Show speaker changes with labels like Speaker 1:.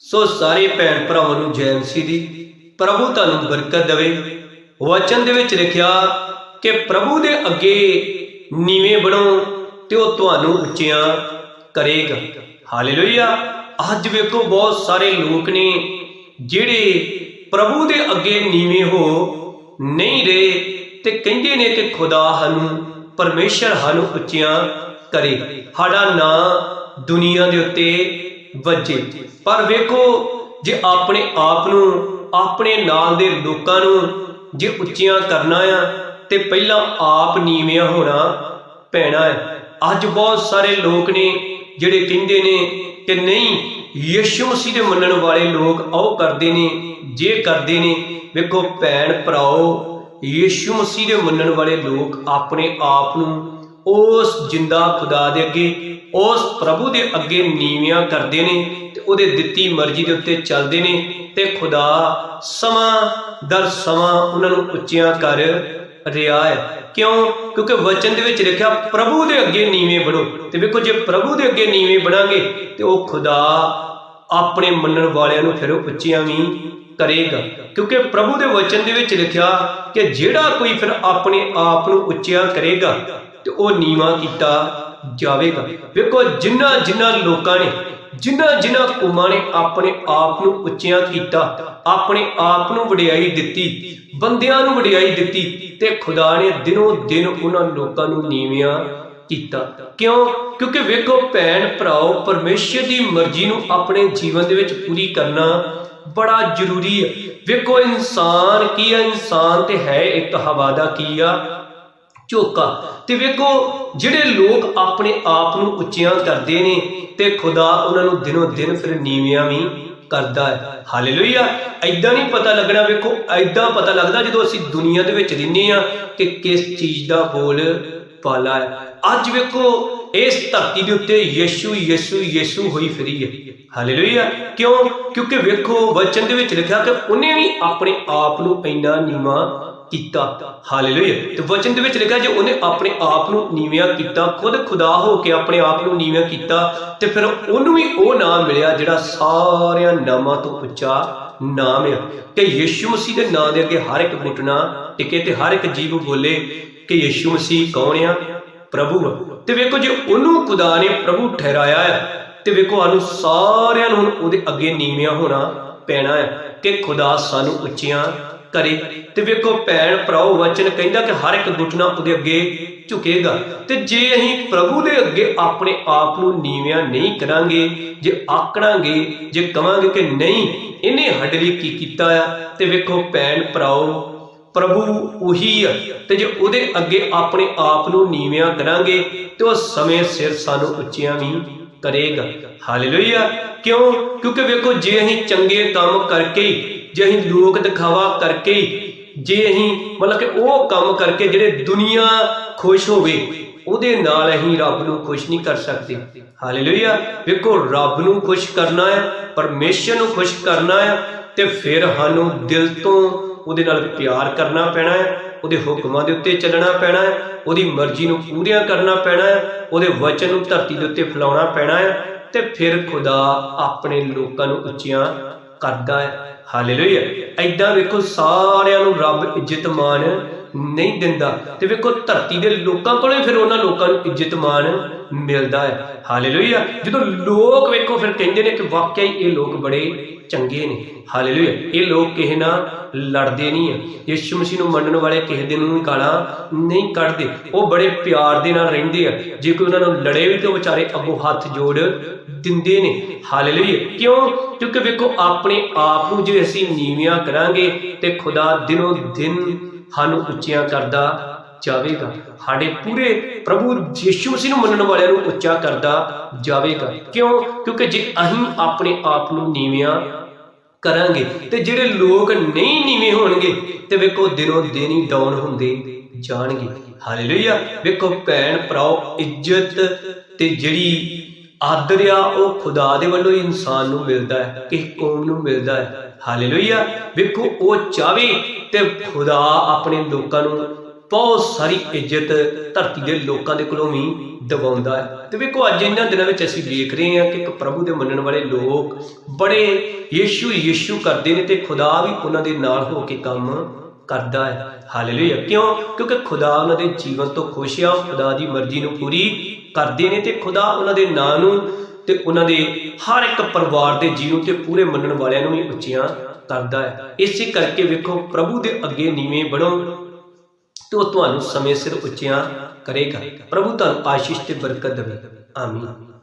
Speaker 1: ਸੋ ਸਾਰੇ ਭੈਣ ਭਰਾਵਾਂ ਨੂੰ ਜੈ ਮਸੀਹ ਦੀ ਪ੍ਰਭੂ ਤੁਹਾਨੂੰ ਬਰਕਤ ਦੇਵੇ। ਵਚਨ ਦੇ ਵਿੱਚ ਲਿਖਿਆ ਕਿ ਪ੍ਰਭੂ ਦੇ ਅੱਗੇ ਨੀਵੇਂ ਬਣੋ ਤੇ ਉਹ ਤੁਹਾਨੂੰ ਉੱਚਿਆਂ ਕਰੇਗਾ। ਹਾਲੇਲੂਇਆ। ਅੱਜ ਵੇਖੋ ਬਹੁਤ ਸਾਰੇ ਲੋਕ ਨੇ ਜਿਹੜੇ ਪ੍ਰਭੂ ਦੇ ਅੱਗੇ ਨੀਵੇਂ ਹੋ ਨਹੀਂ ਰਹੇ ਤੇ ਕਹਿੰਦੇ ਨੇ ਕਿ ਖੁਦਾ ਸਾਨੂੰ ਪਰਮੇਸ਼ਰ ਸਾਨੂੰ ਉੱਚਿਆਂ ਕਰੇ। ਸਾਡਾ ਨਾਂ ਦੁਨੀਆ ਦੇ ਉੱਤੇ ਵੱਜੇ। ਪਰ ਵੇਖੋ, ਜੇ ਆਪਣੇ ਆਪ ਨੂੰ, ਆਪਣੇ ਨਾਲ ਦੇ ਲੋਕਾਂ ਨੂੰ ਜੇ ਉੱਚੀਆਂ ਕਰਨਾ ਆ, ਤੇ ਪਹਿਲਾਂ ਆਪ ਨੀਵਿਆਂ ਹੋਣਾ ਪੈਣਾ ਹੈ। ਅੱਜ ਬਹੁਤ ਸਾਰੇ ਲੋਕ ਨੇ ਜਿਹੜੇ ਕਹਿੰਦੇ ਨੇ ਕਿ ਨਹੀਂ, ਯਿਸੂ ਮਸੀਹ ਦੇ ਮੰਨਣ ਵਾਲੇ ਲੋਕ ਉਹ ਕਰਦੇ ਨੇ, ਜੇ ਕਰਦੇ ਨੇ। ਵੇਖੋ, ਭੈਣ ਭਰਾਓ, ਯਿਸੂ ਮਸੀਹ ਦੇ ਮੰਨਣ ਵਾਲੇ ਲੋਕ ਆਪਣੇ ਆਪ ਨੂੰ ਉਸ ਜਿੰਦਾ ਖੁਦਾ ਦੇ ਅੱਗੇ, ਉਸ ਪ੍ਰਭੂ ਦੇ ਅੱਗੇ ਨੀਵਿਆਂ ਕਰਦੇ ਨੇ ਤੇ ਉਹਦੇ ਦਿੱਤੀ ਮਰਜ਼ੀ ਦੇ ਉੱਤੇ ਚੱਲਦੇ ਨੇ ਤੇ ਖੁਦਾ ਸਮਾਂ ਦਰ ਸਮਾਂ ਉਹਨਾਂ ਨੂੰ ਉੱਚੀਆਂ ਕਰ ਰਿਹਾ ਹੈ। ਕਿਉਂ? ਕਿਉਂਕਿ ਵਚਨ ਦੇ ਵਿੱਚ ਲਿਖਿਆ, ਪ੍ਰਭੂ ਦੇ ਅੱਗੇ ਨੀਵੇਂ ਬਣੋ। ਤੇ ਵੇਖੋ, ਜੇ ਪ੍ਰਭੂ ਦੇ ਅੱਗੇ ਨੀਵੇਂ ਬਣਾਂਗੇ, ਤੇ ਉਹ ਖੁਦਾ ਆਪਣੇ ਮੰਨਣ ਵਾਲਿਆਂ ਨੂੰ ਫਿਰ ਉੱਚੀਆਂ ਵੀ ਕਰੇਗਾ। ਕਿਉਂਕਿ ਪ੍ਰਭੂ ਦੇ ਵਚਨ ਦੇ ਵਿੱਚ ਲਿਖਿਆ ਕਿ ਜਿਹੜਾ ਕੋਈ ਫਿਰ ਆਪਣੇ ਆਪ ਨੂੰ ਉੱਚਿਆ ਕਰੇਗਾ ਤੇ ਉਹ ਨੀਵਾ ਕੀਤਾ ਜਾਵੇਗਾ। ਵੇਖੋ ਜਿਨ੍ਹਾਂ ਜਿਨ੍ਹਾਂ ਲੋਕਾਂ ਨੇ ਜਿਨ੍ਹਾਂ ਜਿਨ੍ਹਾਂ ਕੌਮਾਂ ਨੇ ਆਪਣੇ ਆਪ ਨੂੰ ਉੱਚਿਆ ਕੀਤਾ, ਆਪਣੇ ਆਪ ਨੂੰ ਵਡਿਆਈ ਦਿੱਤੀ, ਬੰਦਿਆਂ ਨੂੰ ਵਡਿਆਈ ਦਿੱਤੀ ਤੇ ਖੁਦਾ ਨੇ ਦਿਨੋਂ ਦਿਨ ਉਹਨਾਂ ਲੋਕਾਂ ਨੂੰ ਨੀਵਿਆਂ ਕੀਤਾ। ਕਿਉਂ? ਕਿਉਂਕਿ ਵੇਖੋ, ਭੈਣ ਭਰਾਓ, ਪਰਮੇਸ਼ਰ ਦੀ ਮਰਜ਼ੀ ਨੂੰ ਆਪਣੇ ਜੀਵਨ ਦੇ ਵਿੱਚ ਪੂਰੀ ਕਰਨਾ ਬੜਾ ਜ਼ਰੂਰੀ ਹੈ। ਵੇਖੋ, ਇਨਸਾਨ ਕੀ ਹੈ? ਇਨਸਾਨ ਤੇ ਹੈ ਇੱਕ ਹਵਾ ਦਾ ਕੀ ਆ ਝੋਕਾ। ਤੇ ਵੇਖੋ, ਜਿਹੜੇ ਲੋਕ ਆਪਣੇ ਆਪ ਨੂੰ ਉੱਚੀਆਂ ਕਰਦੇ ਨੇ ਤੇ ਖੁਦਾ ਉਹਨਾਂ ਨੂੰ ਦਿਨੋਂ ਦਿਨ ਫਿਰ ਨੀਵਿਆਂ ਵੀ ਕਰਦਾ ਹੈ। ਹਾਲੇਲੂਇਆ। ਐਦਾਂ ਨਹੀਂ ਪਤਾ ਲੱਗਣਾ, ਵੇਖੋ ਐਦਾਂ ਪਤਾ ਲੱਗਦਾ ਜਦੋਂ ਅਸੀਂ ਦੁਨੀਆ ਦੇ ਵਿੱਚ ਰਹਿੰਦੇ ਆ ਕਿ ਕਿਸ ਚੀਜ਼ ਦਾ ਬੋਲ ਪਾਲਾ ਹੈ। ਅੱਜ ਵੇਖੋ, ਇਸ ਧਰਤੀ ਦੇ ਉੱਤੇ ਯਿਸੂ ਯਿਸੂ ਯਿਸੂ ਹੋਈ ਫਰੀ ਹੈ। ਹਾਲੇਲੂਇਆ। ਕਿਉਂ? ਕਿਉਂਕਿ ਵੇਖੋ, ਵਚਨ ਦੇ ਵਿੱਚ ਲਿਖਿਆ ਕਿ ਉਹਨੇ ਵੀ ਆਪਣੇ ਆਪ ਨੂੰ ਇੰਨਾ ਨੀਵਾਂ ਕੀਤਾ। ਹਾਲੇਲੂਇਆ ਤੇ ਵਚਨ ਦੇ ਵਿੱਚ ਲਿਖਿਆ ਜੇ ਉਹਨੇ ਆਪਣੇ ਆਪ ਨੂੰ ਨੀਵਿਆਂ ਕੀਤਾ, ਖੁਦ ਖੁਦਾ ਹੋ ਕੇ ਆਪਣੇ ਆਪ ਨੂੰ ਨੀਵਿਆਂ ਕੀਤਾ, ਤੇ ਫਿਰ ਉਹਨੂੰ ਵੀ ਉਹ ਨਾਮ ਮਿਲਿਆ ਜਿਹੜਾ ਸਾਰਿਆਂ ਨਾਮਾਂ ਤੋਂ ਉੱਚਾ ਨਾਮ ਹੈ ਕਿ ਯਿਸੂ ਮਸੀਹ ਦੇ ਨਾਮ ਦੇ ਅੱਗੇ ਹਰ ਇੱਕ ਘੁਟਣਾ ਟਿਕੇ ਤੇ ਹਰ ਇੱਕ ਜੀਵ ਬੋਲੇ ਕਿ ਯਿਸੂ ਮਸੀਹ ਕੌਣ ਆ? ਪ੍ਰਭੂ ਤੇ ਵੇਖੋ ਜੇ ਉਹਨੂੰ ਖੁਦਾ ਨੇ ਪ੍ਰਭੂ ਠਹਿਰਾਇਆ ਹੈ ਤੇ ਵੇਖੋ ਸਾਨੂੰ ਸਾਰਿਆਂ ਨੂੰ ਉਹਦੇ ਅੱਗੇ ਨੀਵਿਆਂ ਹੋਣਾ ਪੈਣਾ ਹੈ ਕਿ ਖੁਦਾ ਸਾਨੂੰ ਉੱਚੀਆਂ ਕਰੇ ਤੇ ਵੇਖੋ ਭੈਣ ਭਰਾਓ, ਵਚਨ ਕਹਿੰਦਾ ਕਿ ਹਰ ਇੱਕ ਘੁਟਣਾ ਉਹਦੇ ਅੱਗੇ ਝੁਕੇਗਾ। ਤੇ ਜੇ ਅਸੀਂ ਪ੍ਰਭੂ ਦੇ ਅੱਗੇ ਆਪਣੇ ਆਪ ਨੂੰ ਨੀਵਿਆਂ ਨਹੀਂ ਕਰਾਂਗੇ, ਜੇ ਆਕੜਾਂਗੇ, ਜੇ ਕਵਾਂਗੇ ਕਿ ਨਹੀਂ, ਇਹਨੇ ਸਾਡੇ ਲਈ ਕੀ ਕੀਤਾ ਆ? ਤੇ ਵੇਖੋ ਭੈਣ ਭਰਾਓ, ਪ੍ਰਭੂ ਉਹੀ ਆ। ਤੇ ਜੇ ਉਹਦੇ ਅੱਗੇ ਆਪਣੇ ਆਪ ਨੂੰ ਨੀਵਿਆਂ ਕਰਾਂਗੇ, ਤੇ ਉਹ ਸਮੇਂ ਸਿਰ ਸਾਨੂੰ ਉੱਚੀਆਂ ਵੀ ਕਰੇਗਾ। ਹਾਲੇਲੂਇਆ। ਕਿਉਂ? ਕਿਉਂਕਿ ਵੇਖੋ, ਜੇ ਅਸੀਂ ਚੰਗੇ ਕੰਮ ਕਰਕੇ ਜੇ ਅਸੀਂ ਲੋਕ ਦਿਖਾਵਾ ਕਰਕੇ ਜੇ ਅਸੀਂ ਮਤਲਬ ਕਿ ਉਹ ਕੰਮ ਕਰਕੇ ਜਿਹੜੇ ਦੁਨੀਆ ਖੁਸ਼ ਹੋਵੇ, ਉਹਦੇ ਨਾਲ ਅਸੀਂ ਰੱਬ ਨੂੰ ਖੁਸ਼ ਨਹੀਂ ਕਰ ਸਕਦੇ। ਹਾਲੇਲੂਇਆ। ਵੇਖੋ, ਰੱਬ ਨੂੰ ਖੁਸ਼ ਕਰਨਾ ਹੈ, ਪਰਮੇਸ਼ਰ ਨੂੰ ਖੁਸ਼ ਕਰਨਾ ਹੈ, ਤੇ ਫਿਰ ਸਾਨੂੰ ਦਿਲ ਤੋਂ ਉਹਦੇ ਨਾਲ ਪਿਆਰ ਕਰਨਾ ਪੈਣਾ ਹੈ, ਉਹਦੇ ਹੁਕਮਾਂ ਦੇ ਉੱਤੇ ਚੱਲਣਾ ਪੈਣਾ ਹੈ, ਉਹਦੀ ਮਰਜ਼ੀ ਨੂੰ ਪੂਰੀਆਂ ਕਰਨਾ ਪੈਣਾ ਹੈ, ਉਹਦੇ ਵਚਨ ਨੂੰ ਧਰਤੀ ਦੇ ਉੱਤੇ ਫੈਲਾਉਣਾ ਪੈਣਾ ਹੈ, ਤੇ ਫਿਰ ਖੁਦਾ ਆਪਣੇ ਲੋਕਾਂ ਨੂੰ ਉੱਚੀਆਂ ਕਰਦਾ ਹੈ। ਹਾਲੇਲੂਇਆ। ਐਦਾਂ ਵੇਖੋ ਸਾਰਿਆਂ ਨੂੰ ਰੱਬ ਇੱਜ਼ਤ ਮਾਣ ਨਹੀਂ ਦਿੰਦਾ ਤੇ ਵੇਖੋ ਧਰਤੀ ਦੇ ਲੋਕਾਂ ਕੋਲੇ ਫਿਰ ਉਹਨਾਂ ਲੋਕਾਂ ਨੂੰ ਇੱਜ਼ਤ ਮਾਣ ਮਿਲਦਾ ਹੈ। ਹਾਲੇਲੂਇਆ। ਜਦੋਂ ਲੋਕ ਵੇਖੋ ਫਿਰ ਕਹਿੰਦੇ ਨੇ ਕਿ ਵਾਕਿਆ ਹੀ ਇਹ ਲੋਕ ਬੜੇ ਚੰਗੇ ਨੇ। ਹਾਲੇਲੂਇਆ ਇਹ ਲੋਕ ਕਿਸੇ ਨਾਲ ਲੜਦੇ ਨਹੀਂ ਆ। ਯਿਸੂ ਮਸੀਹ ਨੂੰ ਮੰਨਣ ਵਾਲੇ ਕਿਸੇ ਦੇ ਨੂੰ ਗਾਲਾਂ ਨਹੀਂ ਕੱਢਦੇ। ਉਹ ਬੜੇ ਪਿਆਰ ਦੇ ਨਾਲ ਰਹਿੰਦੇ ਆ। ਜੇ ਕੋਈ ਉਹਨਾਂ ਨੂੰ ਲੜੇ ਵੀ ਤੇ ਉਹ ਵਿਚਾਰੇ ਅੱਗੋਂ ਹੱਥ ਜੋੜ ਦਿੰਦੇ ਨੇ। ਹਾਲੇਲੂਇਆ ਕਿਉਂ? ਕਿਉਂਕਿ ਵੇਖੋ, ਆਪਣੇ ਆਪ ਨੂੰ ਜੇ ਅਸੀਂ ਨੀਵਿਆਂ ਕਰਾਂਗੇ ਤੇ ਖੁਦਾ ਦਿਨੋਂ ਦਿਨ ਸਾਨੂੰ ਉੱਚੀਆਂ ਕਰਦਾ ਜਾਵੇਗਾ। ਸਾਡੇ ਪੂਰੇ ਪ੍ਰਭੂ ਯਿਸੂ ਮਸੀਹ ਨੂੰ ਮੰਨਣ ਵਾਲਿਆਂ ਨੂੰ ਉੱਚਾ ਕਰਦਾ ਜਾਵੇਗਾ। ਕਿਉਂ? ਕਿਉਂਕਿ ਜੇ ਅਸੀਂ ਆਪਣੇ ਆਪ ਨੂੰ ਨੀਵਿਆਂ ਕਰਾਂਗੇ ਤੇ ਜਿਹੜੇ ਲੋਕ ਨਹੀਂ ਨੀਵੇਂ ਹੋਣਗੇ ਤੇ ਵੇਖੋ ਦਿਨੋਂ ਦਿਨ ਹੀ ਡਾਊਨ ਹੁੰਦੇ ਜਾਣਗੇ। ਹਾਲੇਲੂਇਆ ਵੇਖੋ ਭੈਣ ਭਰਾਓ, ਇੱਜ਼ਤ ਤੇ ਜਿਹੜੀ ਆਦਰ ਆ, ਉਹ ਖੁਦਾ ਦੇ ਵੱਲੋਂ ਹੀ ਇਨਸਾਨ ਨੂੰ ਮਿਲਦਾ ਹੈ, ਕਿਸੇ ਕੌਮ ਨੂੰ ਮਿਲਦਾ ਹੈ। ਹਾਲੇਲੂਇਆ ਵੇਖੋ ਉਹ ਚਾਵੇ ਤੇ ਖੁਦਾ ਆਪਣੇ ਲੋਕਾਂ ਨੂੰ ਬਹੁਤ ਸਾਰੀ ਇੱਜ਼ਤ ਧਰਤੀ ਦੇ ਲੋਕਾਂ ਦੇ ਕੋਲੋਂ ਵੀ ਦਵਾਉਂਦਾ ਹੈ। ਤੇ ਵੇਖੋ, ਅੱਜ ਇਹਨਾਂ ਦਿਨਾਂ ਵਿੱਚ ਅਸੀਂ ਦੇਖ ਰਹੇ ਹਾਂ ਕਿ ਇੱਕ ਪ੍ਰਭੂ ਦੇ ਮੰਨਣ ਵਾਲੇ ਲੋਕ ਬੜੇ ਯੀਸ਼ੂ ਯੀਸ਼ੂ ਕਰਦੇ ਨੇ ਤੇ ਖੁਦਾ ਵੀ ਉਹਨਾਂ ਦੇ ਨਾਲ ਹੋ ਕੇ ਕੰਮ ਕਰਦਾ ਹੈ। ਹਾਲੇਲੂਇਆ। ਕਿਉਂ? ਕਿਉਂਕਿ ਖੁਦਾ ਉਹਨਾਂ ਦੇ ਜੀਵਨ ਤੋਂ ਖੁਸ਼ ਆ, ਖੁਦਾ ਦੀ ਮਰਜ਼ੀ ਨੂੰ ਪੂਰੀ ਕਰਦੇ ਨੇ ਤੇ ਖੁਦਾ ਉਹਨਾਂ ਦੇ ਨਾਂ ਨੂੰ ਤੇ ਉਹਨਾਂ ਦੇ ਹਰ ਇੱਕ ਪਰਿਵਾਰ ਦੇ ਜੀਵਨ ਤੇ ਪੂਰੇ ਮੰਨਣ ਵਾਲਿਆਂ ਨੂੰ ਵੀ ਉੱਚੀਆਂ ਕਰਦਾ ਹੈ। ਇਸੇ ਕਰਕੇ ਵੇਖੋ, ਪ੍ਰਭੂ ਦੇ ਅੱਗੇ ਨੀਵੇਂ ਬਣੋ ਤੇ ਉਹ ਤੁਹਾਨੂੰ ਸਮੇਂ ਸਿਰ ਉੱਚਿਆਂ ਕਰੇਗਾ। ਪ੍ਰਭੂ ਤੁਹਾਨੂੰ ਆਸ਼ੀਸ਼ ਤੇ ਬਰਕਤ ਦੇਵੇ। ਆਮੀਨ।